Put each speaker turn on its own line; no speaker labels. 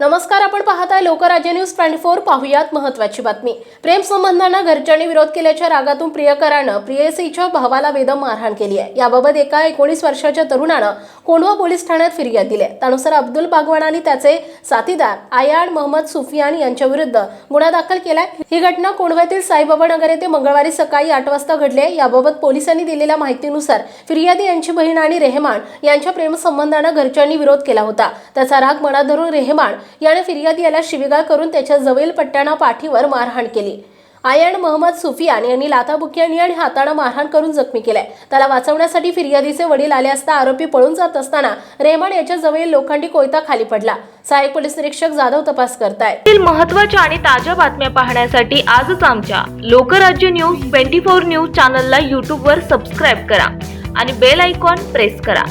नमस्कार आपण पाहताय लोकराज्य न्यूज ट्वेंटी फोर. पाहुयात महत्वाची बातमी. प्रेमसंबंधांना घरच्यांनी विरोध केल्याच्या रागातून प्रियकरानं प्रियसीच्या भावाला बेदम मारहाण केली आहे. याबाबत एका एकोणीस वर्षाच्या तरुणानं कोंढवा पोलीस ठाण्यात फिर्याद दिली आहे. त्यानुसार अब्दुल बागवान आणि त्याचे साथीदार आयाड मोहम्मद सुफियान यांच्या विरुद्ध गुन्हा दाखल केलाय. ही घटना कोंढव्यातील साईबाबा नगर येथे मंगळवारी सकाळी आठ वाजता घडली आहे. याबाबत पोलिसांनी दिलेल्या माहितीनुसार फिर्यादी यांची बहीण आणि रेहमान यांच्या प्रेमसंबंधानं घरच्यांनी विरोध केला होता. त्याचा राग मनात धरून रेहमान याने फिर्यादी याला शिवीगाळ करून त्याच्या जवळील पट्ट्यानं पाठीवर मारहाण केली. आयन मोहम्मद सुफियान यांनी लाथाबुक्यांनी आणि हाताने मारहाण करून जखमी केलाय. त्याला वाचवण्यासाठी फिर्यादीचे वडील आले असता आरोपी पळून जात असताना रेहमान याच्या जवळील लोखंडी कोयता खाली पडला. सहाय्यक पोलीस निरीक्षक जाधव तपास करतायत.
महत्त्वाच्या महत्त्वाच्या आणि ताज्या बातम्या पाहण्यासाठी आजच आमच्या Lokrajya news twenty four news चॅनलला यूट्यूबवर सबस्क्राईब करा आणि बेल आयकॉन प्रेस करा.